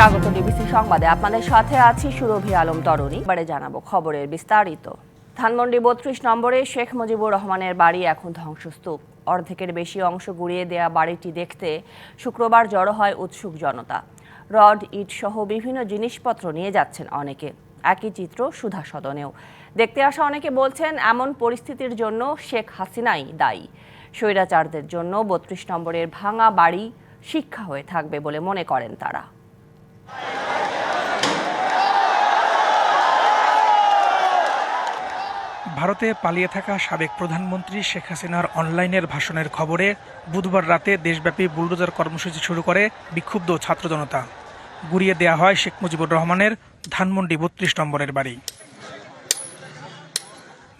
স্বাগত ডিবিসি সংবাদে। আপনাদের সাথে আছি সুরভি আলম তরণী। এবারে জানাব খবরের বিস্তারিত। ধানমন্ডি বত্রিশ নম্বরে শেখ মুজিবুর রহমানের বাড়ি এখন ধ্বংসস্তূপ। অর্ধেকের বেশি অংশ গুড়িয়ে দেয়া বাড়িটি দেখতে শুক্রবার জড়ো হয় উৎসুক জনতা। রড, ইট সহ বিভিন্ন জিনিসপত্র নিয়ে যাচ্ছেন অনেকে। একই চিত্র সুধা সদনেও। দেখতে আসা অনেকে বলছেন, এমন পরিস্থিতির জন্য শেখ হাসিনাই দায়ী। স্বৈরাচারদের জন্য বত্রিশ নম্বরের ভাঙা বাড়ি শিক্ষা হয়ে থাকবে বলে মনে করেন তারা। ভারতে পালিয়ে থাকা সাবেক প্রধানমন্ত্রী শেখ হাসিনার অনলাইনের ভাষণের খবরে বুধবার রাতে দেশব্যাপী বুলডোজার কর্মসূচি শুরু করে বিক্ষুব্ধ ছাত্র জনতা। গুড়িয়ে দেয়া হয় শেখ মুজিবুর রহমানের ধানমন্ডি বত্রিশ নম্বরের বাড়ি।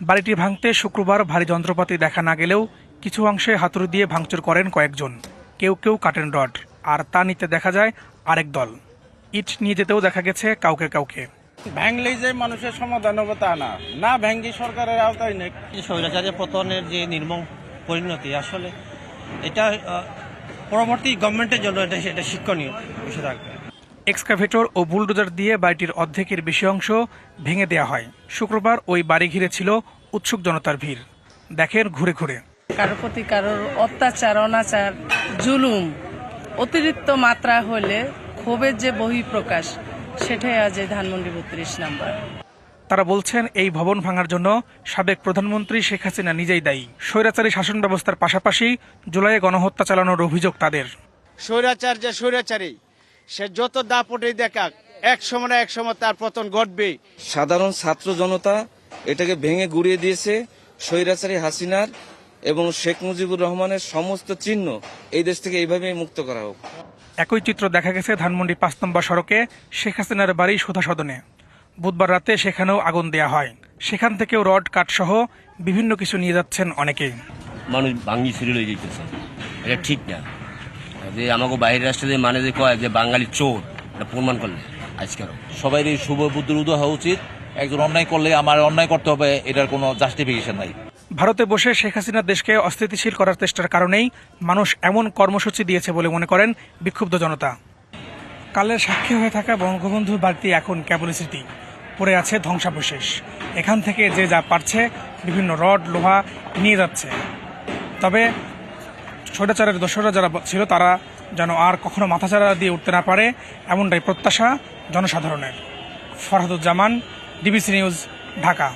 বাড়িটি ভাঙতে শুক্রবার ভারী যন্ত্রপাতি দেখা না গেলেও কিছু অংশে হাতুড়ি দিয়ে ভাঙচুর করেন কয়েকজন। কেউ কেউ কাটেন রড, আর তা নিতে দেখা যায় আরেক দল। ইট নিয়ে যেতেও দেখা গেছে কাউকে কাউকে। ভ্যাংলেই যে মানুষের সমাধান হবে তা না। না ভ্যাঙ্গি সরকারের আওতায় নেই। যে স্বৈরাচার্য পতনের যে নির্মম পরিণতি আসলে এটা পরবর্তী গভর্নমেন্টের জন্য এটা সেটা শিক্ষণীয় বিষয় থাকবে এক্সকাভেটর ও বুলডোজার দিয়ে বাড়িটির অর্ধেকের বেশি অংশ ভেঙে দেয়া হয়। শুক্রবার ওই বাড়ি ঘিরে ছিল উৎসুক জনতার ভিড়। দেখেন ঘুরে ঘুরে। কারোর প্রতি কারোর অত্যাচার অনাচার জুলুম অতিরিক্ত মাত্রা হলে ক্ষোভের যে বহিঃপ্রকাশ সেটাই আজ এই ধানমন্ডি বত্রিশ নাম্বার। তারা বলছেন এই ভবন ভাঙার জন্য সাবেক প্রধানমন্ত্রী শেখ হাসিনা নিজেই দায়ী। স্বৈরাচারী শাসন ব্যবস্থার পাশাপাশি জুলাইয়ে গণহত্যা চালানোর অভিযোগ তাদের। স্বৈরাচার যে স্বৈরাচারী সে যত দাপটেই দেখাক এক সময় না এক সময় তার পতন ঘটবে সাধারণ ছাত্র জনতা এটাকে ভেঙে গুড়িয়ে দিয়েছে স্বৈরাচারী হাসিনার এবং শেখ মুজিবুর রহমানের সমস্ত চিহ্ন এই দেশ থেকে এইভাবেই মুক্ত করা হোক। একই চিত্র দেখা গেছে ধানমন্ডি পাঁচ নম্বর সড়কে শেখ হাসিনার বাড়ি সুধা সদনে। বুধবার রাতে সেখানেও আগুন দেয়া হয়। সেখান থেকেও রড কাঠসহ বিভিন্ন কিছু নিয়ে যাচ্ছেন অনেকেই। মানুষ ভাঙ্গি ছিঁড়ে লয়ে যেতেছে এটা ঠিক না। যে আমাকে বাইরের রাষ্ট্রে মানে যে কয় যে বাঙালি চোর এটা প্রমাণ করলে আজকেরও সবাই এই শুভ বুদ্ধির উদয় হওয়া উচিত। একজন অন্যায় করলে আমার অন্যায় করতে হবে এটার কোনো জাস্টিফিকেশন নাই। ভারতে বসে শেখ হাসিনা দেশকে অস্থিতিশীল করার চেষ্টার কারণেই মানুষ এমন কর্মসূচি দিয়েছে বলে মনে করেন বিক্ষুব্ধ জনতা। কালের সাক্ষী হয়ে থাকা বঙ্গবন্ধুর বাড়িটি এখন কেবল স্মৃতি পড়ে আছে ধ্বংসাবশেষ। এখান থেকে যে যা পারছে, বিভিন্ন রড, লোহা নিয়ে যাচ্ছে। তবে স্বৈরাচারের দোসররা যারা ছিল, তারা যেন আর কখনো মাথাচাড়া দিয়ে উঠতে না পারে, এমনটাই প্রত্যাশা জনসাধারণের। Farhaduzzaman, DBC news, Dhaka.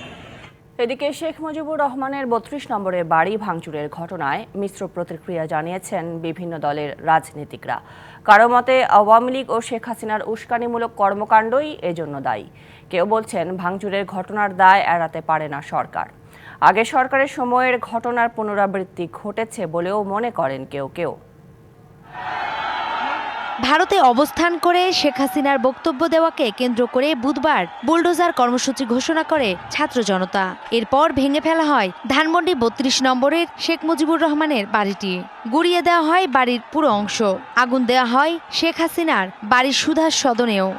এদিকে শেখ মুজিবুর রহমানের বত্রিশ নম্বরের বাড়ি ভাঙচুরের ঘটনায় মিশ্র প্রতিক্রিয়া জানিয়েছেন বিভিন্ন দলের রাজনীতিকরা। কারও মতে আওয়ামী লীগ ও শেখ হাসিনার উস্কানিমূলক কর্মকাণ্ডই এজন্য দায়ী। কেউ বলছেন ভাঙচুরের ঘটনার দায় এড়াতে পারে না সরকার। আগে সরকারের সময়ের ঘটনার পুনরাবৃত্তি ঘটেছে বলেও মনে করেন কেউ কেউ। ভারতে অবস্থান করে শেখ হাসিনার বক্তব্য দেওয়াকে কেন্দ্র করে বুধবার বুলডোজার কর্মসূচি ঘোষণা করে ছাত্র জনতা। এরপর ভেঙে ফেলা হয় ধানমন্ডি বত্রিশ নম্বরের শেখ মুজিবুর রহমানের বাড়িটি। গুড়িয়ে দেওয়া হয় বাড়ির পুরো অংশ। আগুন দেওয়া হয় শেখ হাসিনার বাড়ির সুধার সদনেও।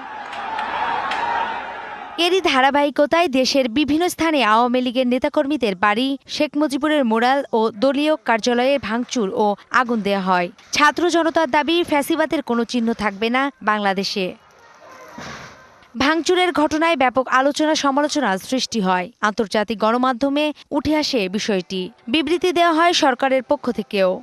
এরই ধারাবাহিকতায় দেশের বিভিন্ন স্থানে আওয়ামী লীগের নেতাকর্মীদের বাড়ি, শেখ মুজিবুরের মোরাল ও দলীয় কার্যালয়ে ভাঙচুর ও আগুন দেয়া হয়। ছাত্র জনতার দাবি, ফ্যাসিবাদের কোনো চিহ্ন থাকবে না বাংলাদেশে। ভাঙচুরের ঘটনায় ব্যাপক আলোচনা, সমালোচনা সৃষ্টি হয়। আন্তর্জাতিক গণমাধ্যমে উঠে আসে বিষয়টি। বিবৃতি দেওয়া হয় সরকারের পক্ষ থেকেও।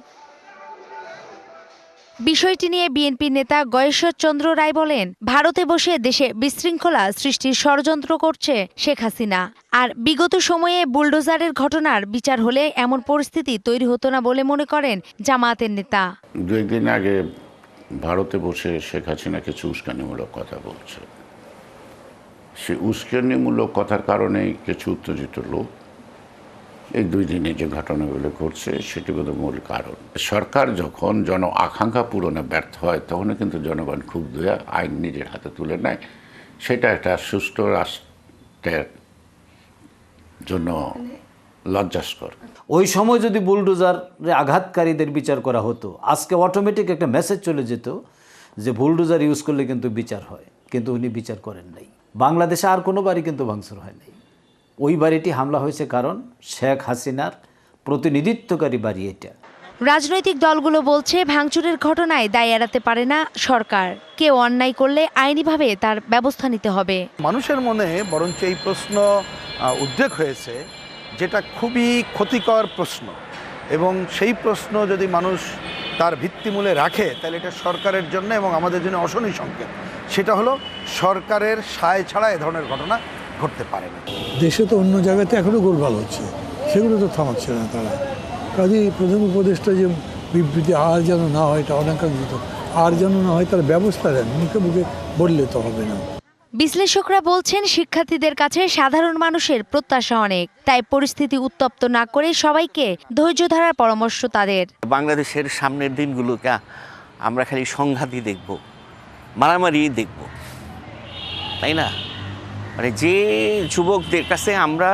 বিষয়টি নিয়ে বিএনপির নেতা গয়েশ্বর চন্দ্র রায় বলেন, ভারতে বসে দেশে বিশৃঙ্খলা সৃষ্টির ষড়যন্ত্র করছে শেখ হাসিনা। আর বিগত সময়ে বুলডোজারের ঘটনার বিচার হলে এমন পরিস্থিতি তৈরি হতো না বলে মনে করেন জামায়াতের নেতা। দু একদিন আগে ভারতে বসে শেখ হাসিনা কিছু উস্কানিমূলক কথা বলছে। সে উস্কানিমূলক কথার কারণেই কিছু উত্তেজিত লোক এই দুই দিনে যে ঘটনাগুলো ঘটছে সেটি বোধ মূল কারণ। সরকার যখন জন আকাঙ্ক্ষা পূরণে ব্যর্থ হয় তখনও কিন্তু জনগণ খুব দয়া আইন নিজের হাতে তুলে নেয়। সেটা একটা সুষ্ঠু রাষ্ট্রের জন্য লজ্জাস্কর। ওই সময় যদি বুলডোজারে আঘাতকারীদের বিচার করা হতো আজকে অটোমেটিক একটা মেসেজ চলে যেত যে বুলডোজার ইউজ করলে কিন্তু বিচার হয় কিন্তু উনি বিচার করেন নাই। বাংলাদেশে আর কোনো বাড়ি কিন্তু ভাঙচুর হয় নাই। ওই বাড়িটি হামলা হয়েছে কারণ শেখ হাসিনার প্রতিনিধিত্বকারী বাড়ি এটা। রাজনৈতিক দলগুলো বলছে ভাঙচুরের ঘটনায় দায় এড়াতে পারে না সরকার। কেউ অন্যায় করলে আইনিভাবে তার ব্যবস্থা নিতে হবে। মানুষের মনে বরঞ্চ এই প্রশ্ন উদ্বেগ হয়েছে যেটা খুবই ক্ষতিকর প্রশ্ন। এবং সেই প্রশ্ন যদি মানুষ তার ভিত্তিমূলে রাখে তাহলে এটা সরকারের জন্য এবং আমাদের জন্য অশনি সংকেত। সেটা হলো সরকারের সায় ছাড়া এ ধরনের ঘটনা ঘটতে পারে না। দেশে তো অন্য জায়গাতে এখনও গোলমাল হচ্ছে। সেগুলো তো থামাচ্ছে না তারা। কাজেই প্রধান উপদেষ্টা যে বিবৃতি আর যেন না হয় এটা অনাকাঙ্ক্ষিত। আর যেন না হয় তার ব্যবস্থা দেন মুখে মুখে বললে তো হবে না। বিশ্লেষকরা বলছেন শিক্ষার্থীদের কাছে সাধারণ মানুষের প্রত্যাশা অনেক। তাই পরিস্থিতি উত্তপ্ত না করে সবাইকে ধৈর্য ধরার পরামর্শ তাদের। বাংলাদেশের সামনের দিনগুলোকে আমরা খালি সংঘাতই দেখব মারামারি দেখব। তাই না? মানে যে যুবকদের কাছে আমরা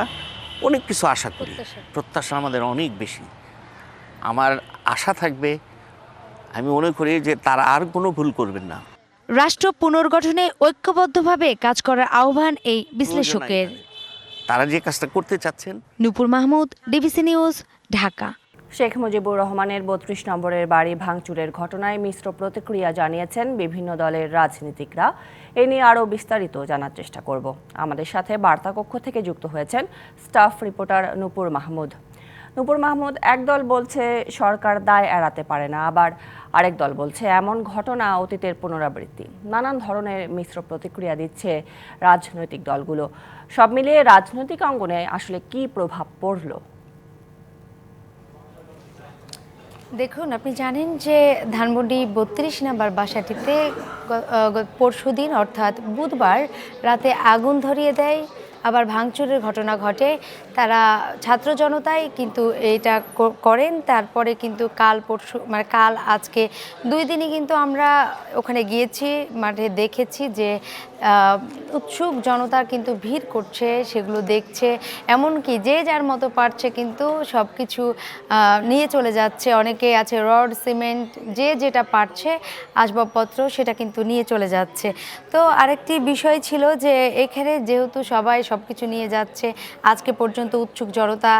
অনেক কিছু আশা করি প্রত্যাশা। আমাদের অনেক বেশি। আমার আশা থাকবে আমি মনে করি যে তারা আর কোনো ভুল করবেন না। রাষ্ট্র পুনর্গঠনে ঐক্যবদ্ধভাবে কাজ করার আহ্বান এই বিশ্লেষকের। তারা যে কাজটা করতে চাচ্ছেন নূপুর মাহমুদ ডিবিসি নিউজ ঢাকা। শেখ মুজিবুর রহমানের বত্রিশ নম্বরের বাড়ি ভাঙচুরের ঘটনায় মিশ্র প্রতিক্রিয়া জানিয়েছেন বিভিন্ন দলের রাজনীতিকরা। এ নিয়ে আরও বিস্তারিত জানার চেষ্টা করব। আমাদের সাথে বার্তা কক্ষ থেকে যুক্ত হয়েছেন স্টাফ রিপোর্টার নূপুর মাহমুদ। নূপুর মাহমুদ একদল বলছে সরকার দায় এড়াতে পারে না, আবার আরেক দল বলছে এমন ঘটনা অতীতের পুনরাবৃত্তি। নানান ধরনের মিশ্র প্রতিক্রিয়া দিচ্ছে রাজনৈতিক দলগুলো। সব মিলিয়ে রাজনৈতিক অঙ্গনে আসলে কি প্রভাব পড়ল? দেখুন, আপনি জানেন যে ধানমন্ডি বত্রিশ নাম্বার বাসাটিতে পরশু দিন অর্থাৎ বুধবার রাতে আগুন ধরিয়ে দেয় আবার ভাঙচুরের ঘটনা ঘটে। তারা ছাত্র জনতাই কিন্তু এটা করেন। তারপরে কিন্তু কাল পরশু মানে কাল আজকে দুই দিনই কিন্তু আমরা ওখানে গিয়েছি, মাঠে দেখেছি যে উৎসুক জনতা কিন্তু ভিড় করছে, সেগুলো দেখছে। এমনকি যে যার মতো পারছে কিন্তু সব কিছু নিয়ে চলে যাচ্ছে। অনেকে আছে রড, সিমেন্ট, যে যেটা পারছে, আসবাবপত্র সেটা কিন্তু নিয়ে চলে যাচ্ছে। তো আরেকটি বিষয় ছিল যে, এখানে যেহেতু সবাই সব কিছু নিয়ে যাচ্ছে। আজকে পর্যন্ত উৎসুক জড়তা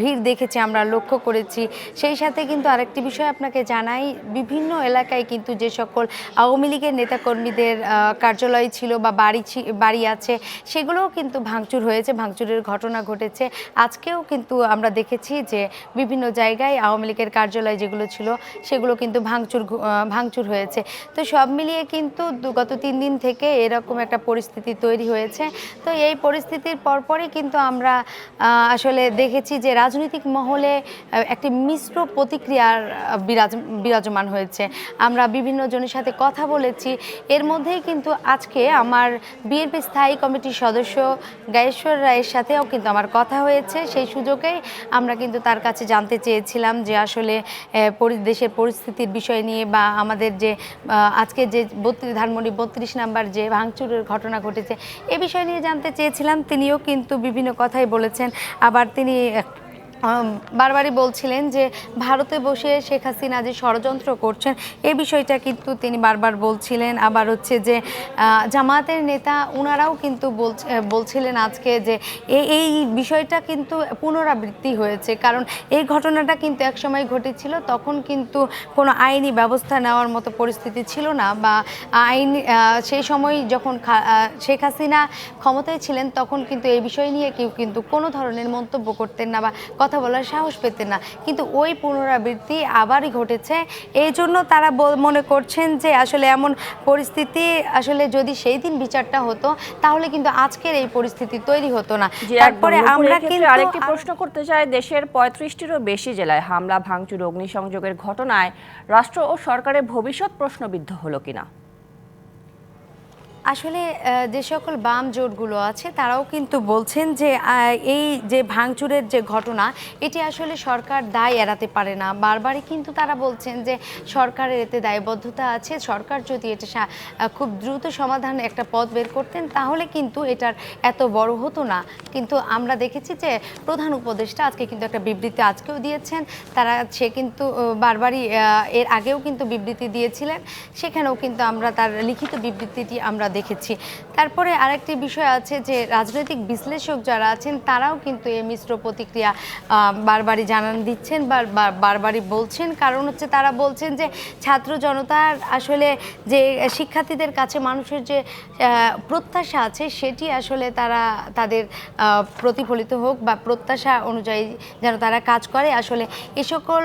ভিড় দেখেছি, আমরা লক্ষ্য করেছি। সেই সাথে কিন্তু আরেকটি বিষয় আপনাকে জানাই, বিভিন্ন এলাকায় কিন্তু যে সকল আওয়ামী লীগের নেতাকর্মীদের কার্যালয় ছিল বা বাড়ি বাড়ি আছে, সেগুলোও কিন্তু ভাঙচুর হয়েছে, ভাঙচুরের ঘটনা ঘটেছে। আজকেও কিন্তু আমরা দেখেছি যে বিভিন্ন জায়গায় আওয়ামী লীগের কার্যালয় যেগুলো ছিল, সেগুলো কিন্তু ভাঙচুর ভাঙচুর হয়েছে। তো সব মিলিয়ে কিন্তু গত তিন দিন থেকে এরকম একটা পরিস্থিতি তৈরি হয়েছে। তো এই পরিস্থিতির পরপরই কিন্তু আমরা আসলে দেখেছি যে রাজনৈতিক মহলে একটি মিশ্র প্রতিক্রিয়ার বিরাজ, বিরাজমান হয়েছে। আমরা বিভিন্ন জনের সাথে কথা বলেছি। এর মধ্যেই কিন্তু আজকে আমার বিএনপি স্থায়ী কমিটির সদস্য গায়েশ্বর রায়ের সাথেও কিন্তু আমার কথা হয়েছে। সেই সুযোগেই আমরা কিন্তু তার কাছে জানতে চেয়েছিলাম যে আসলে দেশের পরিস্থিতির বিষয় নিয়ে বা আমাদের যে আজকে যে বত্রিশ, ধানমন্ডি বত্রিশ নাম্বার যে ভাঙচুরের ঘটনা ঘটেছে, এ বিষয় নিয়ে জানতে চেয়েছিলাম। তিনিও কিন্তু বিভিন্ন কথাই বলেছেন। আবার তিনি বারবারই বলছিলেন যে ভারতে বসে শেখ হাসিনা যে ষড়যন্ত্র করছেন এই বিষয়টা কিন্তু তিনি বারবার বলছিলেন। আবার হচ্ছে যে আহ, জামায়াতের নেতা ওনারাও কিন্তু বলছ- বলছিলেন আজকে যে এই বিষয়টা কিন্তু পুনরাবৃত্তি হয়েছে। কারণ এই ঘটনাটা কিন্তু একসময় ঘটেছিল তখন কিন্তু কোনো আইনি ব্যবস্থা নেওয়ার মতো পরিস্থিতি ছিল না বা আইন সেই সময় যখন শেখ হাসিনা ক্ষমতায় ছিলেন তখন কিন্তু এই বিষয় নিয়ে কেউ কিন্তু কোনো ধরনের মন্তব্য করতেন না বা কথা বলার সাহস পেতেন না। কিন্তু ওই পুনরাবৃত্তি আবারই ঘটেছে। এই জন্য তারা মনে করছেন যে আসলে এমন পরিস্থিতি আসলে যদি সেই দিন বিচারটা হতো তাহলে কিন্তু আজকের এই পরিস্থিতি তৈরি হতো না। তারপরে আমরা কিন্তু আরেকটি প্রশ্ন করতে চাই দেশের পঁয়ত্রিশটিরও বেশি জেলায় হামলা ভাঙচুর অগ্নিসংযোগের ঘটনায় রাষ্ট্র ও সরকারের ভবিষ্যৎ প্রশ্নবিদ্ধ হলো কিনা? আসলে যে সকল বাম জোটগুলো আছে, তারাও কিন্তু বলছেন যে এই যে ভাঙচুরের যে ঘটনা, এটি আসলে সরকার দায় এড়াতে পারে না। বারবারই কিন্তু তারা বলছেন যে, সরকারের এতে দায়বদ্ধতা আছে। সরকার যদি এটা খুব দ্রুত সমাধান একটা পথ বের করতেন, তাহলে কিন্তু এটার এত বড় হতো না। কিন্তু আমরা দেখেছি যে, প্রধান উপদেষ্টা আজকে কিন্তু একটা বিবৃতি আজকেও দিয়েছেন। তারা, সে কিন্তু বারবারই এর আগেও কিন্তু বিবৃতি দিয়েছিলেন। সেখানেও কিন্তু আমরা তার লিখিত বিবৃতিটি আমরা দেখেছি। তারপরে আরেকটি বিষয় আছে যে, রাজনৈতিক বিশ্লেষক যারা আছেন, তারাও কিন্তু এই মিশ্র প্রতিক্রিয়া বারবারই জানান দিচ্ছেন বা বারবারই বলছেন। কারণ হচ্ছে তারা বলছেন যে, ছাত্র জনতার আসলে যে শিক্ষার্থীদের কাছে মানুষের যে প্রত্যাশা আছে, সেটি আসলে তারা তাদের প্রতিফলিত হোক বা প্রত্যাশা অনুযায়ী যেন তারা কাজ করে। আসলে এ সকল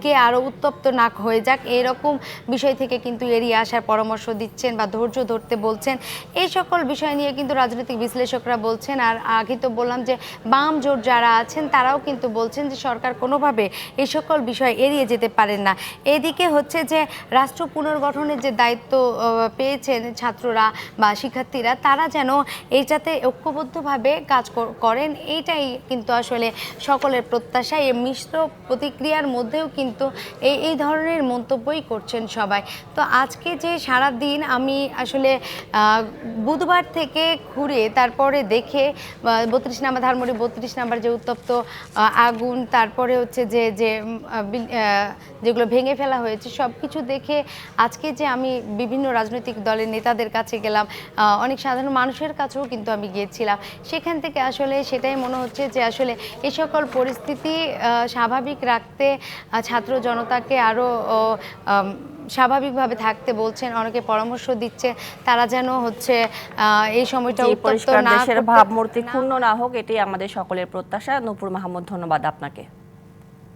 পরিস্থিতিকে আরও উত্তপ্ত না হয়ে যাক, এরকম বিষয় থেকে কিন্তু এড়িয়ে আসার পরামর্শ দিচ্ছেন বা ধৈর্য ধরতে বলছেন। এই সকল বিষয় নিয়ে কিন্তু রাজনৈতিক বিশ্লেষকরা বলছেন, আর আগে তো বললাম যে বাম জোট যারা আছেন, তারাও কিন্তু বলছেন যে সরকার কোনোভাবে এই সকল বিষয় এড়িয়ে যেতে পারেন না। এদিকে হচ্ছে যে রাষ্ট্র পুনর্গঠনের যে দায়িত্ব পেয়েছেন ছাত্ররা বা শিক্ষার্থীরা, তারা যেন এইটাতে ঐক্যবদ্ধভাবে কাজ করেন, এইটাই কিন্তু আসলে সকলের প্রত্যাশা এই মিশ্র প্রতিক্রিয়ার মধ্যেও কিন্তু এই এই ধরনের মন্তব্যই করছেন সবাই। তো আজকে যে সারা দিন আমি আসলে বুধবার থেকে ঘুরে তারপরে দেখে বত্রিশ নাম্বার ধারমুড়ি বত্রিশ নাম্বার যে উত্তপ্ত আগুন, তারপরে হচ্ছে যে যে যেগুলো ভেঙে ফেলা হয়েছে সব কিছু দেখে আজকে যে আমি বিভিন্ন রাজনৈতিক দলের নেতাদের কাছে গেলাম অনেক সাধারণ মানুষের কাছেও কিন্তু আমি গিয়েছিলাম। সেখান থেকে আসলে সেটাই মনে হচ্ছে যে, আসলে এই সকল পরিস্থিতি স্বাভাবিক রাখতে ছাত্র জনতাকে আরও স্বাভাবিকভাবে থাকতে বলছেন অনেকে পরামর্শ দিচ্ছে তারা যেন হচ্ছে এই সময়টা উত্তপ্ত না দেশের ভাবমূর্তি ক্ষুণ্ণ না হোক এটি আমাদের সকলের প্রত্যাশা। নূপুর মাহমুদ ধন্যবাদ আপনাকে।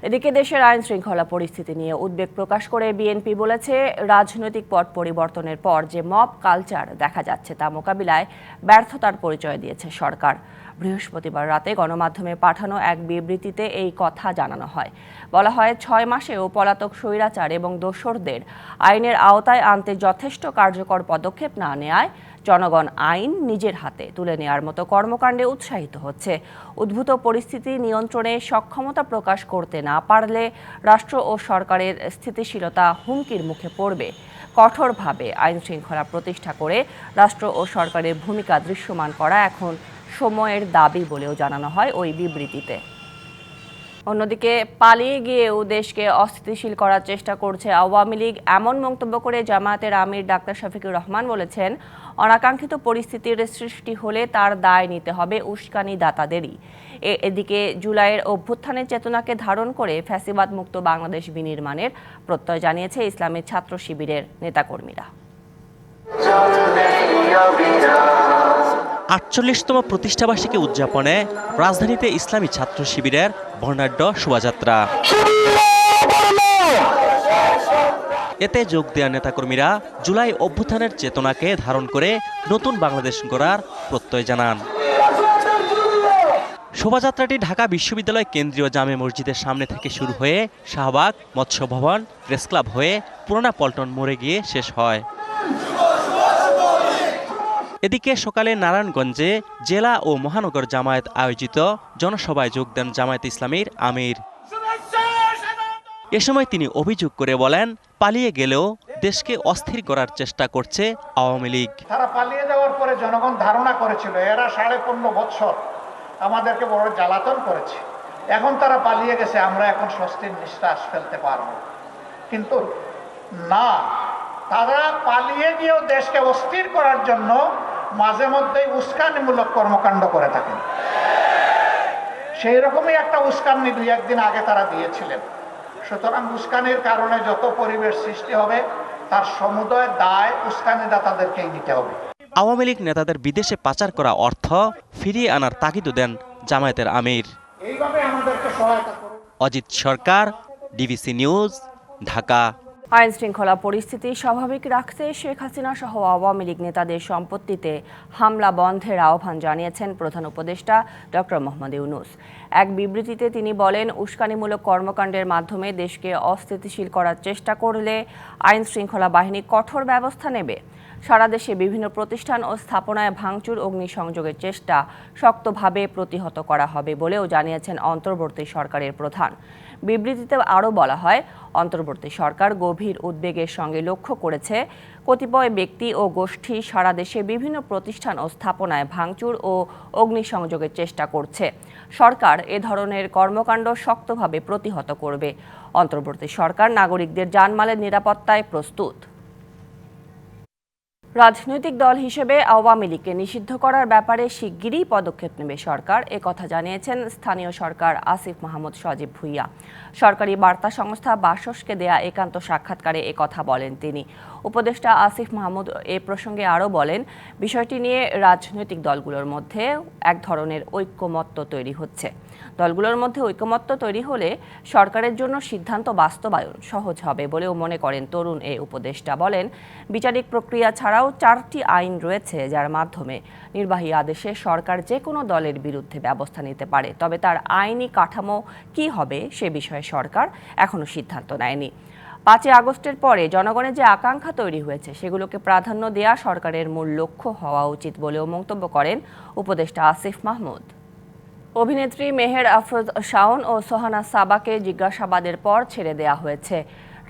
এদিকে দেশের আইন শৃঙ্খলা পরিস্থিতি নিয়ে উদ্বেগ প্রকাশ করে বিএনপি বলেছে রাজনৈতিক পট পরিবর্তনের পর যে মব কালচার দেখা যাচ্ছে তা মোকাবিলায় ব্যর্থতার পরিচয় দিয়েছে সরকার। বৃহস্পতিবার রাতে গণমাধ্যমে পাঠানো এক বিবৃতিতে এই কথা জানানো হয়। বলা হয়, ছয় মাসেও পলাতক স্বৈরাচার এবং দোসরদের আইনের আওতায় আনতে যথেষ্ট কার্যকর পদক্ষেপ না নেয়ায় জনগণ আইন নিজের হাতে তুলে নেওয়ার মতো কর্মকাণ্ডে উৎসাহিত হচ্ছে। উদ্ভূত পরিস্থিতি নিয়ন্ত্রণে সক্ষমতা প্রকাশ করতে না পারলে রাষ্ট্র ও সরকারের স্থিতিশীলতা হুমকির মুখে পড়বে। কঠোরভাবে আইন শৃঙ্খলা প্রতিষ্ঠা করে রাষ্ট্র ও সরকারের ভূমিকা দৃশ্যমান করা এখন সময়ের দাবি বলেও জানানো হয় ওই বিবৃতিতে। অন্যদিকে পালিয়ে গিয়েও দেশকে অস্থিতিশীল করার চেষ্টা করছে আওয়ামী লীগ। এমন মন্তব্য করে জামায়াতের আমির ডাক্তার শফিকুর রহমান বলেছেন, অনাকাঙ্ক্ষিত পরিস্থিতির সৃষ্টি হলে তার দায় নিতে হবে উস্কানি দাতাদেরই এদিকে জুলাইয়ের অভ্যুত্থানের চেতনাকে ধারণ করে ফ্যাসিবাদ মুক্ত বাংলাদেশ বিনির্মাণের প্রত্যয় জানিয়েছে ইসলামী ছাত্র শিবিরের নেতাকর্মীরা। আটচল্লিশতম প্রতিষ্ঠাবার্ষিকী উদযাপনে রাজধানীতে ইসলামী ছাত্র শিবিরের বর্ণাঢ্য শোভাযাত্রা। এতে যোগ দেওয়া নেতাকর্মীরা জুলাই অভ্যুত্থানের চেতনাকে ধারণ করে নতুন বাংলাদেশ গড়ার প্রত্যয় জানান। শোভাযাত্রাটি ঢাকা বিশ্ববিদ্যালয় কেন্দ্রীয় জামে মসজিদের সামনে থেকে শুরু হয়ে শাহবাগ মৎস্য ভবন প্রেস ক্লাব হয়ে পুরোনা পল্টন মোড়ে গিয়ে শেষ হয়। এদিকে সকালে নারায়ণগঞ্জে জেলা ও মহানগর জামায়াত আয়োজিত জনসভায় যোগ দেন জামায়াত ইসলামীর আমির। এ সময় তিনি অভিযোগ করে বলেন, পালিয়ে গেলেও দেশকে অস্থির করার চেষ্টা করছে আওয়ামী লীগ। তারা পালিয়ে যাওয়ার পরে জনগণ ধারণা করেছিল, এরা সাড়ে পনেরো বৎসর আমাদেরকে বড় জ্বালাতন করেছে। এখন তারা পালিয়ে গেছে, আমরা এখন স্বস্তির নিঃশ্বাস ফেলতে পারব। কিন্তু না, তারা পালিয়ে গিয়েও দেশকে অস্থির করার জন্য মাঝে মধ্যেই উস্কানিমূলক কর্মকাণ্ড করে থাকেন। সেই রকমই একটা উস্কানি দুই একদিন আগে তারা দিয়েছিলেন। সুতরাং উস্কানির কারণে যত পরিবেশ সৃষ্টি হবে তার সমুদয় দায় উস্কানিদাতাদেরকেই নিতে হবে। আওয়ামী লীগ নেতাদের বিদেশে পাচার করা অর্থ ফিরিয়ে আনার তাগিদও দেন জামায়াতের আমির। Ajit Sarkar DBC news Dhaka. আইন শৃঙ্খলা পরিস্থিতি স্বাভাবিক রাখতে শেখ হাসিনা সহ আওয়ামী লীগ নেতাদের সম্পত্তিতে হামলা বন্ধের আহ্বান জানিয়েছেন প্রধান উপদেষ্টা ডক্টর মোহাম্মদ ইউনুস। এক বিবৃতিতে তিনি বলেন, উস্কানিমূলক কর্মকাণ্ডের মাধ্যমে দেশকে অস্থিতিশীল করার চেষ্টা করলে আইন শৃঙ্খলা বাহিনী কঠোর ব্যবস্থা নেবে। সারা দেশে বিভিন্ন প্রতিষ্ঠান ও স্থাপনায় ভাঙচুর, অগ্নিসংযোগের চেষ্টা শক্তভাবে প্রতিহত করা হবে বলেও জানিয়েছেন অন্তর্বর্তী সরকারের প্রধান। বিবৃতিতে আরও বলা হয়, অন্তর্বর্তী সরকার গভীর উদ্বেগের সঙ্গে লক্ষ্য করেছে, কতিপয় ব্যক্তি ও গোষ্ঠী সারা দেশে বিভিন্ন প্রতিষ্ঠান ও স্থাপনায় ভাঙচুর ও অগ্নিসংযোগের চেষ্টা করছে। সরকার এ ধরনের কর্মকাণ্ড শক্তভাবে প্রতিহত করবে। অন্তর্বর্তী সরকার নাগরিকদের জানমালের নিরাপত্তায় প্রস্তুত। রাজনৈতিক দল হিসেবে আওয়ামী লীগকে নিষিদ্ধ করার ব্যাপারে শিগগিরই পদক্ষেপ নেবে সরকার। এ কথা জানিয়েছেন স্থানীয় সরকার আসিফ মাহমুদ সজীব ভুইয়া। সরকারি বার্তা সংস্থা বাসসকে দেয়া একান্ত সাক্ষাৎকারে এ কথা বলেন তিনি। উপদেষ্টা আসিফ মাহমুদ এ প্রসঙ্গে আরও বলেন, বিষয়টি নিয়ে রাজনৈতিক দলগুলোর মধ্যে এক ধরনের ঐক্যমত্য তৈরি হচ্ছে। দলগুলোর মধ্যে ঐকমত্য তৈরি হলে সরকারের জন্য সিদ্ধান্ত বাস্তবায়ন সহজ হবে বলেও মনে করেন তরুণ এ উপদেষ্টা। বলেন, বিচারিক প্রক্রিয়া ছাড়াও চারটি আইন রয়েছে যার মাধ্যমে নির্বাহী আদেশে সরকার যে কোনো দলের বিরুদ্ধে ব্যবস্থা নিতে পারে। তবে তার আইনি কাঠামো কি হবে সে বিষয়ে সরকার এখনও সিদ্ধান্ত নেয়নি। পাঁচই আগস্টের পরে জনগণের যে আকাঙ্ক্ষা তৈরি হয়েছে, সেগুলোকে প্রাধান্য দেওয়া সরকারের মূল লক্ষ্য হওয়া উচিত বলেও মন্তব্য করেন উপদেষ্টা আসিফ মাহমুদ। অভিনেত্রী মেহের আফরোজ শাওন ও সোহানা সাবাকে জিজ্ঞাসাবাদের পর ছেড়ে দেয়া হয়েছে।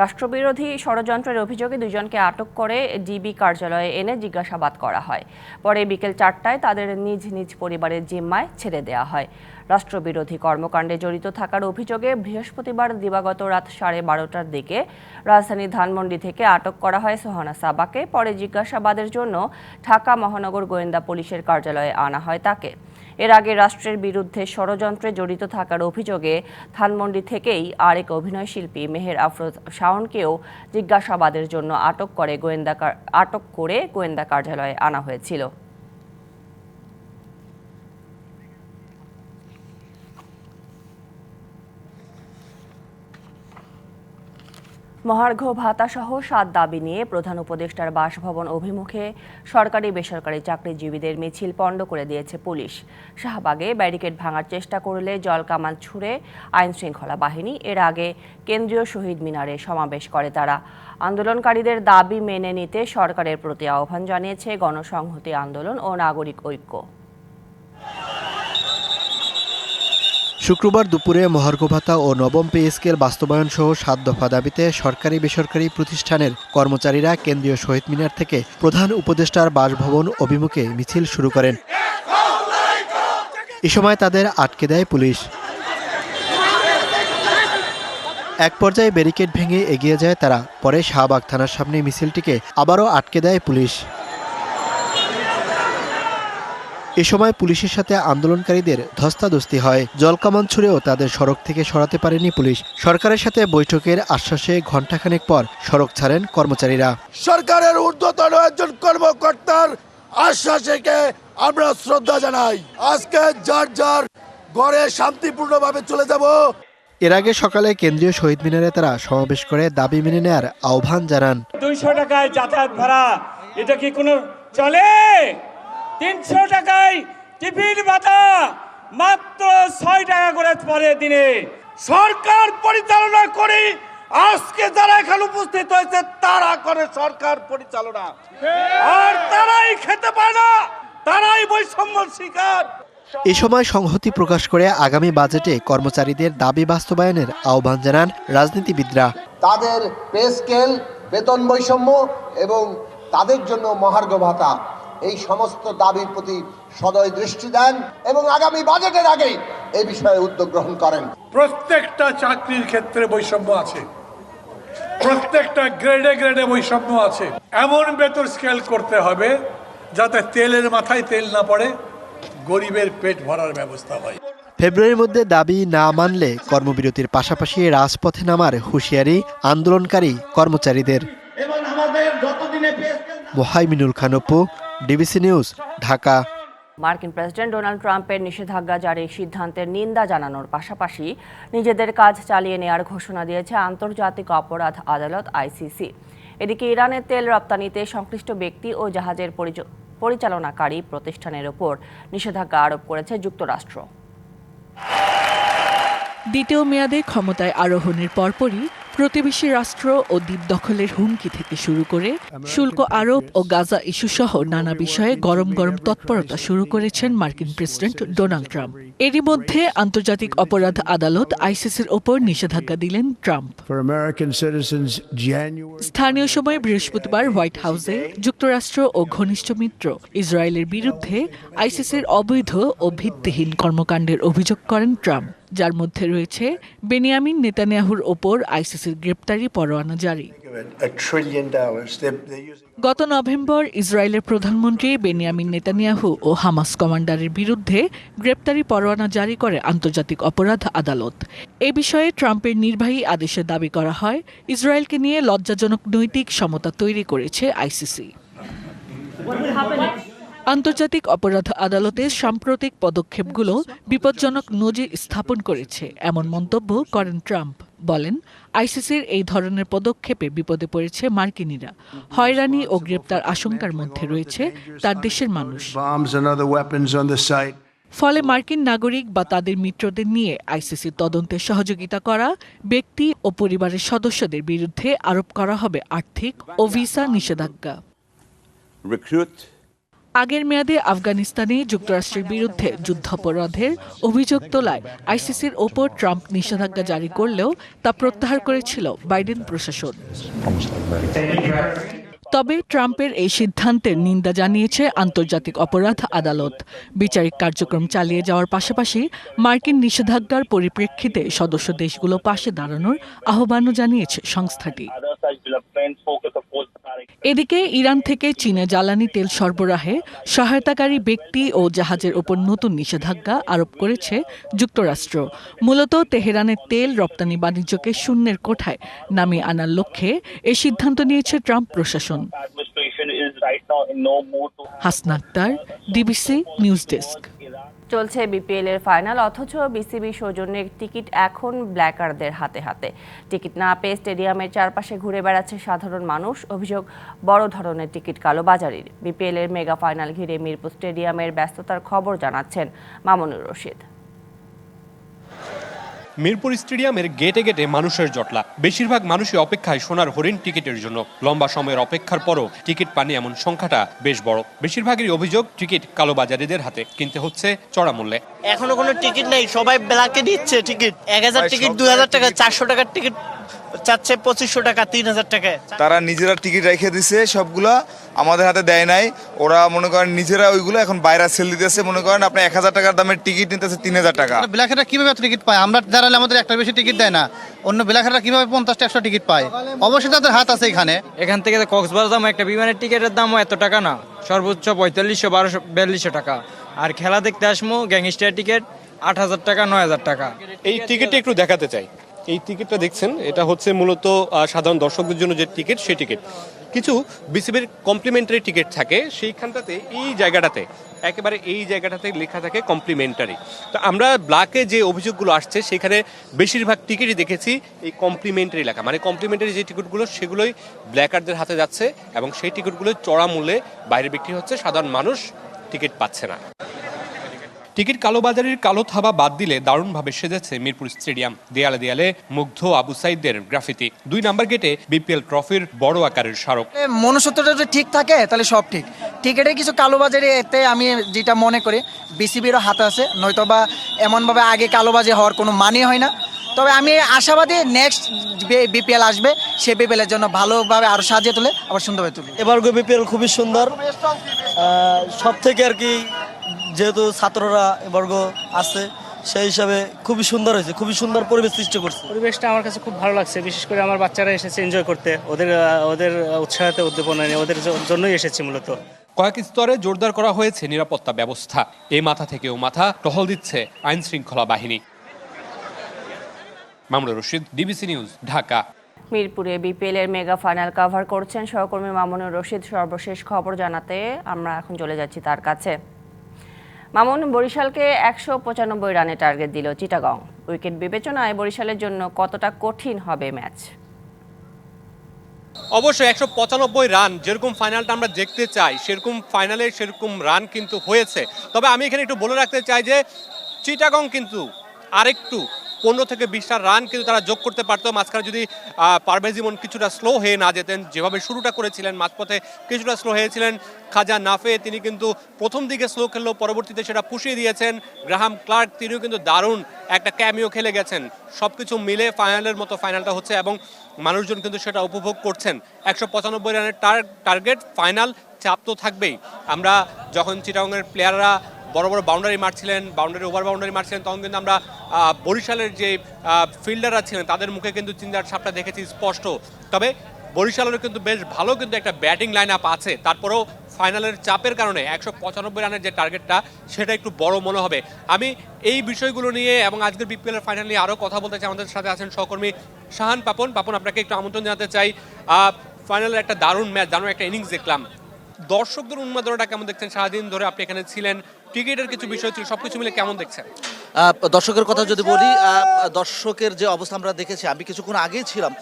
রাষ্ট্রবিরোধী ষড়যন্ত্রের অভিযোগে দুজনকে আটক করে ডিবি কার্যালয়ে এনে জিজ্ঞাসাবাদ করা হয়। পরে বিকেল চারটায় তাদের নিজ নিজ পরিবারের জিম্মায় ছেড়ে দেয়া হয়। রাষ্ট্রবিরোধী কর্মকাণ্ডে জড়িত থাকার অভিযোগে বৃহস্পতিবার দিবাগত রাত সাড়ে বারোটার দিকে রাজধানী ধানমন্ডি থেকে আটক করা হয় সোহানা সাবাকে। পরে জিজ্ঞাসাবাদের জন্য ঢাকা মহানগর গোয়েন্দা পুলিশের কার্যালয়ে আনা হয় তাকে। এর আগে রাষ্ট্রের বিরুদ্ধে ষড়যন্ত্রে জড়িত থাকার অভিযোগে থানমন্ডি থেকেই আরেক অভিনয়শিল্পী মেহের আফরোজ শাওনকেও জিজ্ঞাসাবাদের জন্য আটক করে গোয়েন্দা আটক করে গোয়েন্দা কার্যালয়ে আনা হয়েছিল। মহার্ঘ ভাতা সহ সাত দাবি নিয়ে প্রধান উপদেষ্টার বাসভবন অভিমুখে সরকারি বেসরকারি চাকরিজীবীদের মিছিল পণ্ড করে দিয়েছে পুলিশ। শাহবাগে ব্যারিকেড ভাঙার চেষ্টা করলে জল কামান ছুড়ে আইন শৃঙ্খলা বাহিনী এর আগে কেন্দ্রীয় শহীদ মিনারে সমাবেশ করে তারা। আন্দোলনকারীদের দাবি মেনে নিতে সরকারের প্রতি আহ্বান জানিয়েছে গণসংহতি আন্দোলন ও নাগরিক ঐক্য। শুক্রবার দুপুরে মহার্ঘ ভাতা ও নবম পে স্কেল বাস্তবায়ন সহ সাত দফা দাবিতে সরকারি বেসরকারি প্রতিষ্ঠানের কর্মচারীরা কেন্দ্রীয় শহীদ মিনার থেকে প্রধান উপদেষ্টার বাসভবন অভিমুখে মিছিল শুরু করেন। এ সময় তাদের আটকে দেয় পুলিশ। এক পর্যায়ে ব্যারিকেড ভেঙে এগিয়ে যায় তারা। পরে শাহবাগ থানার সামনে মিছিলটিকে আবারও আটকে দেয় পুলিশ। এ সময় পুলিশের সাথে আন্দোলনকারীদের ধস্তাধস্তি হয়। জলকামান ছুড়েও তাদের সড়ক থেকে সরাতে পারেনি পুলিশ। সরকারের সাথে বৈঠকের আশ্বাসে ঘণ্টাখানেক পর সড়ক ছাড়েন কর্মচারীরা। সরকারের ঊর্ধ্বতন একজন কর্মকর্তার আশ্বাসেকে আমরা শ্রদ্ধা জানাই। আজকে যার যার ঘরে শান্তিপূর্ণভাবে চলে যাব। এর আগে সকালে কেন্দ্রীয় শহীদ মিনারে তারা সমাবেশ করে দাবি মেনে নেয়ার আহ্বান জানান। দুইশো টাকায় যাতায়াত ভাড়া এটা কি কোনো চলে? তিনশো টাকায় টিফিন ভাতা মাত্র ছয় টাকা করে পরে দিনে। সরকার পরিচালনা করি আজকে যারা এখানে উপস্থিত হয়েছে তারা করে সরকার পরিচালনা। আর তারাই খেতে পায় না তারাই বৈষম্য শিকার। এ সময় সংহতি প্রকাশ করে আগামী বাজেটে কর্মচারীদের দাবি বাস্তবায়নের আহ্বান জানান রাজনীতিবিদরা। তাদের পে স্কেল বেতন বৈষম্য এবং তাদের জন্য মহার্ঘ ভাতা। এই সমস্ত দাবির প্রতি সদয় দৃষ্টি দেন এবং আগামী বাজেটের আগে এই বিষয়ে উদ্যোগ গ্রহণ করেন। প্রত্যেকটা চাকরির ক্ষেত্রে বৈষম্য আছে। প্রত্যেকটা গ্রেডে গ্রেডে বৈষম্য আছে। এমন বেতন স্কেল করতে হবে যাতে তেলের মাথায় তেল না পড়ে গরিবের পেট ভরার ব্যবস্থা হয়। ফেব্রুয়ারির মধ্যে দাবি না মানলে কর্মবিরতির পাশাপাশি রাজপথে নামার হুঁশিয়ারি আন্দোলনকারী কর্মচারীদের। এবং আমাদের যতদিনে মোহাইমিনুল খান অপু ডিবিসি নিউজ ঢাকা। মার্কিন প্রেসিডেন্ট ডোনাল্ড ট্রাম্পের নিষেধাজ্ঞা জারির সিদ্ধান্তের নিন্দা জানানোর পাশাপাশি নিজেদের কাজ চালিয়ে নেওয়ার ঘোষণা দিয়েছে আন্তর্জাতিক অপরাধ আদালত আইসিসি। এদিকে ইরানের তেল রপ্তানিতে সংশ্লিষ্ট ব্যক্তি ও জাহাজের পরিচ- পরিচালনাকারী প্রতিষ্ঠানের ওপর নিষেধাজ্ঞা আরোপ করেছে যুক্তরাষ্ট্র। দ্বিতীয় মেয়াদে ক্ষমতায় আরোহণের পরপরই প্রতিবেশী রাষ্ট্র ও দ্বীপ দখলের হুমকি থেকে শুরু করে শুল্ক আরোপ ও গাজা ইস্যুসহ নানা বিষয়ে গরম গরম তৎপরতা শুরু করেছেন মার্কিন প্রেসিডেন্ট ডোনাল্ড ট্রাম্প এরই মধ্যে আন্তর্জাতিক অপরাধ আদালত আইসিসির ওপর নিষেধাজ্ঞা দিলেন ট্রাম্প. স্থানীয় সময় বৃহস্পতিবার হোয়াইট হাউসে যুক্তরাষ্ট্র ও ঘনিষ্ঠ মিত্র ইসরায়েলের বিরুদ্ধে আইসিসির অবৈধ ও ভিত্তিহীন কর্মকাণ্ডের অভিযোগ করেন ট্রাম্প যার মধ্যে রয়েছে বেনিয়ামিন নেতানিয়াহুর ওপর আইসিসির গ্রেপ্তারি পরোয়ানা জারি। গত নভেম্বর ইসরায়েলের প্রধানমন্ত্রী বেনিয়ামিন নেতানিয়াহু ও হামাস কমান্ডারের বিরুদ্ধে গ্রেপ্তারি পরোয়ানা জারি করে আন্তর্জাতিক অপরাধ আদালত। এ বিষয়ে ট্রাম্পের নির্বাহী আদেশে দাবি করা হয় ইসরায়েলকে নিয়ে লজ্জাজনক নৈতিক সমতা তৈরি করেছে আইসিসি। আন্তর্জাতিক অপরাধ আদালতের সাম্প্রতিক পদক্ষেপগুলো বিপজ্জনক নজির স্থাপন করেছে এমন মন্তব্য করেন ট্রাম্প। বলেন আইসিসির এই ধরনের পদক্ষেপে বিপদে পড়েছে মার্কিনিরা। হয়রানি ও গ্রেপ্তার আশঙ্কার মধ্যে রয়েছে তার দেশের মানুষ. ফলে মার্কিন নাগরিক বা তাদের মিত্রদের নিয়ে আইসিসি তদন্তে সহযোগিতা করা ব্যক্তি ও পরিবারের সদস্যদের বিরুদ্ধে আরোপ করা হবে আর্থিক ও ভিসা নিষেধাজ্ঞা। Recruit আগের মেয়াদে আফগানিস্তানে যুক্তরাষ্ট্রের বিরুদ্ধে যুদ্ধাপরাধের অভিযোগ তোলায় আইসিসির ওপর ট্রাম্প নিষেধাজ্ঞা জারি করলেও তা প্রত্যাহার করেছিল বাইডেন প্রশাসন। তবে ট্রাম্পের এই সিদ্ধান্তের নিন্দা জানিয়েছে আন্তর্জাতিক অপরাধ আদালত। বিচারিক কার্যক্রম চালিয়ে যাওয়ার পাশাপাশি মার্কিন নিষেধাজ্ঞার পরিপ্রেক্ষিতে সদস্য দেশগুলো পাশে দাঁড়ানোর আহ্বানও জানিয়েছে সংস্থাটি। এদিকে ইরান থেকে চীনে জ্বালানি তেল সরবরাহে সহায়তাকারী ব্যক্তি ও জাহাজের ওপর নতুন নিষেধাজ্ঞা আরোপ করেছে যুক্তরাষ্ট্র। মূলত তেহরানের তেল রপ্তানি বাণিজ্যকে শূন্যের কোঠায় নামিয়ে আনার লক্ষ্যে এ সিদ্ধান্ত নিয়েছে ট্রাম্প প্রশাসন। Hasna Akter DBC news desk চলছে বিপিএল এর ফাইনাল, অথচ বিসিবি সৌজন্যে টিকিট এখন ব্ল্যাকারদের হাতে হাতে। টিকিট না পেয়ে স্টেডিয়ামের চারপাশে ঘুরে বেড়াচ্ছে সাধারণ মানুষ। অভিযোগ, বড় ধরনের টিকিট কালোবাজারির। বিপিএল এর মেগা ফাইনাল ঘিরে মিরপুর স্টেডিয়ামের ব্যস্ততার খবর জানাচ্ছেন মামুনুর রশিদ। মিরপুর স্টেডিয়ামের গেটে গেটে মানুষের জটলা। বেশিরভাগ মানুষই অপেক্ষায় সোনার হরিণ টিকিটের জন্য। লম্বা সময়ের অপেক্ষার পরও টিকিট পানি এমন সংখ্যাটা বেশ বড়। বেশিরভাগেরই অভিযোগ টিকিট কালোবাজারিদের হাতে কিনতে হচ্ছে চড়া মূল্যে। এখনও কোনো টিকিট নেই সবাই ব্ল্যাকে দিচ্ছে টিকিট। এক হাজার টিকিট দুই হাজার টাকা চারশো টাকার টিকিট চাচ্ছে পঁচিশশো টাকা তিন হাজার টাকা। তারা নিজেরা টিকিট রেখে দিছে সবগুলা আমাদের হাতে দেয় নাই। ওরা মনে করেন নিজেরা ওইগুলো এখন বাইরে সেল দিতেছে। মনে করেন আপনি এক হাজার টাকার দামের টিকিট নিতেছে তিন হাজার টাকা। ব্ল্যাকেরা কীভাবে টিকিট পায় আমরা যারা আমাদের একটা বেশি টিকিট দেয় না। অন্য ব্ল্যাকেরা কীভাবে পঞ্চাশটা একশো টিকিট পায়? অবশ্যই তাদের হাত আছে এখানে। এখান থেকে কক্সবাজার দাম একটা বিমানের টিকিটের দামও এত টাকা না। সর্বোচ্চ পঁয়তাল্লিশশো বারোশো বিয়াল্লিশশো টাকা। আর খেলা দেখতে আসব গ্যাংস্টার টিকিট আট হাজার টাকা নয় হাজার টাকা। এই টিকিটটা একটু দেখাতে চাই। এই টিকিটটা দেখছেন, এটা হচ্ছে মূলত সাধারণ দর্শকদের জন্য যে টিকিট, সেই টিকিট। কিছু বিসিবির কমপ্লিমেন্টারি টিকিট থাকে, সেইখানটাতে, এই জায়গাটাতে, একেবারে এই জায়গাটাতে লেখা থাকে কমপ্লিমেন্টারি তো আমরা ব্লাকে যে অভিযোগগুলো আসছে, সেখানে বেশিরভাগ টিকিটই দেখেছি এই কমপ্লিমেন্টারি লেখা। মানে কমপ্লিমেন্টারি যে টিকিটগুলো, সেগুলোই ব্ল্যাকারদের হাতে যাচ্ছে এবং সেই টিকিটগুলো চড়া মূল্যে বাইরে বিক্রি হচ্ছে, সাধারণ মানুষ টিকিট পাচ্ছে না। টিকিট কালোবাজারির কালো থাবা বাদ দিলে দারুণভাবে সেজেছে মিরপুর স্টেডিয়াম। দেয়ালে দেয়ালে মুগ্ধ আবু সাইদদের গ্রাফিতি। দুই নাম্বার গেটে বিপিএল ট্রফির বড় আকারের স্মারক। মনুষ্যত্বটা যদি ঠিক থাকে তাহলে সব ঠিক। টিকিটে কিছু কালোবাজারি এতে আমি যেটা মনে করি বিসিবিরও হাত আছে নয়তো বা এমনভাবে আগে কালোবাজি হওয়ার কোনো মানে হয় না। তবে আমি আশাবাদী নেক্সট বিপিএল আসবে সে বিপিএলের জন্য ভালোভাবে আরও সাজিয়ে তোলে আবার সুন্দরভাবে তুলে। এবার বিপিএল খুবই সুন্দর। সব থেকে আর কি যেহেতু ছাত্ররা বর্গ আছে সেই হিসাবে খুবই সুন্দর হয়েছে খুবই সুন্দর পরিবেশ সৃষ্টি করছে। পরিবেশটা আমার কাছে খুব ভালো লাগছে বিশেষ করে আমার বাচ্চারা এসেছে এনজয় করতে। ওদের ওদের উৎসাহতে উদ্দীপনা নিয়ে ওদের জন্যই এসেছি মূলত। কয়েক স্তরে জোরদার করা হয়েছে নিরাপত্তা ব্যবস্থা। এই মাথা থেকে ও মাথা টহল দিচ্ছে আইন শৃঙ্খলা বাহিনী। Mamunur Rashid DBC news Dhaka. মিরপুরে বিপিএল এর মেগা ফাইনাল কভার করছেন সহকর্মী মামুনুর রশিদ। সর্বশেষ খবর জানাতে আমরা এখন চলে যাচ্ছি তার কাছে। মামুন, বরিশালকে একশো পঁচানব্বই রানে টার্গেট দিল চিটাগং। উইকেট বিবেচনায় বরিশালের জন্য কতটা কঠিন হবে ম্যাচ? অবশ্যই একশো পঁচানব্বই রান, যেরকম ফাইনালটা আমরা দেখতে চাই, সেরকম ফাইনালে সেরকম রান কিন্তু হয়েছে। তবে আমি এখানে একটু বলে রাখতে চাই যে, চিটাগং কিন্তু আরেকটু পনেরো থেকে বিশটা রান কিন্তু তারা যোগ করতে পারতো। মাঝখানে যদি পারভেজ ইমন কিছুটা স্লো হয়ে না যেতেন, যেভাবে শুরুটা করেছিলেন, মাঝপথে কিছুটা স্লো হয়েছিলেন খাজা নাফে, তিনি কিন্তু প্রথম দিকে স্লো খেললেও পরবর্তীতে সেটা পুষিয়ে দিয়েছেন। গ্রাহাম ক্লার্ক, তিনিও কিন্তু দারুণ একটা ক্যামিও খেলে গেছেন। সব কিছু মিলে ফাইনালের মতো ফাইনালটা হচ্ছে এবং মানুষজন কিন্তু সেটা উপভোগ করছেন। একশো পঁচানব্বই রানের টার্গেট ফাইনাল চাপ তো থাকবেই। আমরা যখন চিটাগংয়ের প্লেয়াররা বড় বড় বাউন্ডারি মারছিলেন বাউন্ডারি ওভার বাউন্ডারি মারছিলেন, তখন কিন্তু আমরা বরিশালের যে ফিল্ডাররা ছিলেন, তাদের মুখে কিন্তু চিন্তার ছাপটা দেখেছি স্পষ্ট। তবে বরিশালের কিন্তু বেশ ভালো কিন্তু একটা ব্যাটিং লাইন আপ আছে। তারপরেও ফাইনালের চাপের কারণে একশো পঁচানব্বই রানের যে টার্গেটটা সেটা একটু বড় মনে হবে। আমি এই বিষয়গুলো নিয়ে এবং আজকের বিপিএল এর ফাইনাল নিয়ে আরও কথা বলতে চাই। আমাদের সাথে আছেন সহকর্মী শাহান পাপন। পাপন, আপনাকে একটু আমন্ত্রণ জানাতে চাই। ফাইনালের একটা দারুণ ম্যাচ দারুণ একটা ইনিংস দেখলাম। দর্শকদের উন্মাদনাটা কেমন দেখছেন? সারাদিন ধরে আপনি এখানে ছিলেন টিকিটের কিছু বিষয় ছিল সবকিছু মিলে কেমন দেখছেন? দর্শকের কথা যদি বলি দর্শকের যে অবস্থা আমরা দেখেছি, আমি কিছুক্ষণ আগেই ছিলাম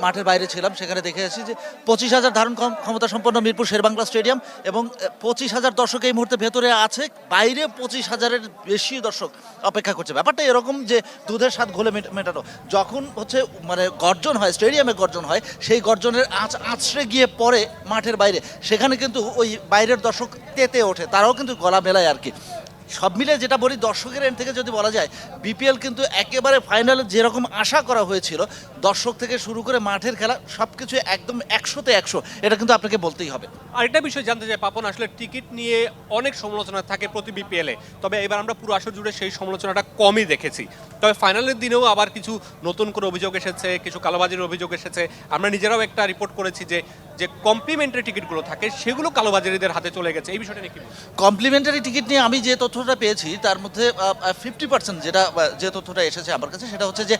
মাঠের বাইরে ছিলাম, সেখানে দেখে আসি যে পঁচিশ হাজার ধারণ ক্ষম- ক্ষমতা সম্পন্ন মিরপুর শেরবাংলা স্টেডিয়াম এবং পঁচিশ হাজার দর্শক এই মুহূর্তে ভেতরে আছে, বাইরে পঁচিশ হাজারের বেশি দর্শক অপেক্ষা করছে। ব্যাপারটা এরকম যে দুধের স্বাদ ঘোলে মেট- মেটানো। যখন হচ্ছে মানে গর্জন হয়, স্টেডিয়ামে গর্জন হয়, সেই গর্জনের আঁচ আঁচড়ে গিয়ে পড়ে মাঠের বাইরে। সেখানে কিন্তু ওই বাইরের দর্শক তেতে ওঠে, তারাও কিন্তু গলা মেলায় আর কি। সব মিলে যেটা বলি দর্শকের এন্ড থেকে যদি বলা যায় বিপিএল কিন্তু একেবারে ফাইনালে যেরকম আশা করা হয়েছিল, দর্শক থেকে শুরু করে মাঠের খেলা সব কিছু একদম একশোতে একশো, এটা কিন্তু আপনাকে বলতেই হবে। আরেকটা বিষয় জানতে চাই, পাপন, আসলে টিকিট নিয়ে অনেক সমালোচনা থাকে প্রতি বিপিএলে তবে এবার আমরা পুরো আসর জুড়ে সেই সমালোচনাটা কমই দেখেছি। তবে ফাইনালের দিনেও আবার কিছু নতুন করে অভিযোগ এসেছে, কিছু কালোবাজির অভিযোগ এসেছে, আমরা নিজেরাও একটা রিপোর্ট করেছি যে যে কমপ্লিমেন্টারি টিকিটগুলো থাকে, সেগুলো কালোবাজারিদের হাতে চলে গেছে। এই বিষয়টা নিয়ে কমপ্লিমেন্টারি টিকিট নিয়ে আমি যে তথ্যটা পেয়েছি, তার মধ্যে ফিফটি পার্সেন্ট যেটা যে তথ্যটা এসেছে আমার কাছে, সেটা হচ্ছে যে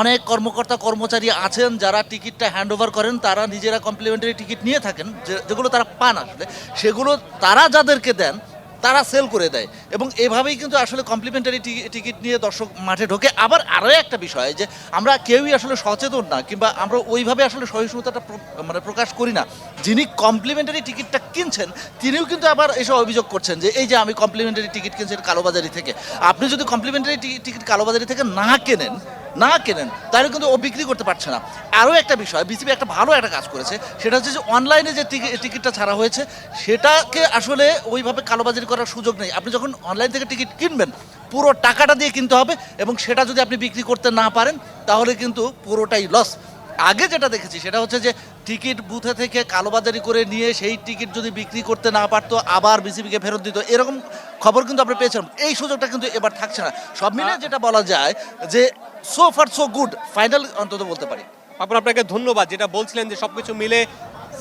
অনেক কর্মকর্তা, কর্মচারী আছেন যারা টিকিটটা হ্যান্ড ওভার করেন, তারা নিজেরা কমপ্লিমেন্টারি টিকিট নিয়ে থাকেন যেগুলো তারা পান আসলে। সেগুলো তারা যাদেরকে দেন তারা সেল করে দেয়। এবং এভাবেই কিন্তু আসলে কমপ্লিমেন্টারি টিকিট নিয়ে দর্শক মাঠে ঢোকে। আবার আরও একটা বিষয় যে, আমরা কেউই আসলে সচেতন না, কিংবা আমরা ওইভাবে আসলে সহিষ্ণুতাটা মানে প্রকাশ করি না। যিনি কমপ্লিমেন্টারি টিকিটটা কিনছেন, তিনিও কিন্তু আবার এসব অভিযোগ করছেন যে, এই যে আমি কমপ্লিমেন্টারি টিকিট কিনছেন কালোবাজারি থেকে। আপনি যদি কমপ্লিমেন্টারি টিকিট কালোবাজারি থেকে না কেনেন না কেনেন, তাহলে কিন্তু ও বিক্রি করতে পারছে না। আরও একটা বিষয়, বিসিবি একটা ভালো একটা কাজ করেছে, সেটা হচ্ছে যে অনলাইনে যে টিকি- টিকিটটা ছাড়া হয়েছে, সেটাকে আসলে ওইভাবে কালোবাজারি করার সুযোগ নেই। আপনি যখন অনলাইন থেকে টিকিট কিনবেন, পুরো টাকাটা দিয়ে কিনতে হবে এবং সেটা যদি আপনি বিক্রি করতে না পারেন, তাহলে কিন্তু পুরোটাই লস আগে যেটা দেখেছি সেটা হচ্ছে যে টিকিট বুথে থেকে কালোবাজারি করে নিয়ে সেই টিকিট যদি বিক্রি করতে না পারতো আবার বিসিবিকে ফেরত দিত। এরকম খবর কিন্তু আমরা পেয়েছিলাম এই সুযোগটা কিন্তু এবার থাকছে না। সব মিলে যেটা বলা যায় যে so far so good final অন্তত বলতে পারি। পাপন আপনাকে ধন্যবাদ যেটা বলছিলেন যে সবকিছু মিলে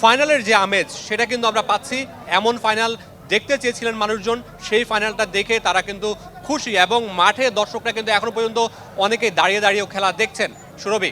ফাইনালের যে আমেজ সেটা কিন্তু আমরা পাচ্ছি। এমন ফাইনাল দেখতে চেয়েছিলেন মানুষজন সেই ফাইনালটা দেখে তারা কিন্তু খুশি এবং মাঠে দর্শকরা কিন্তু এখনও পর্যন্ত অনেকেই দাঁড়িয়ে দাঁড়িয়েও খেলা দেখছেন। সুরভি।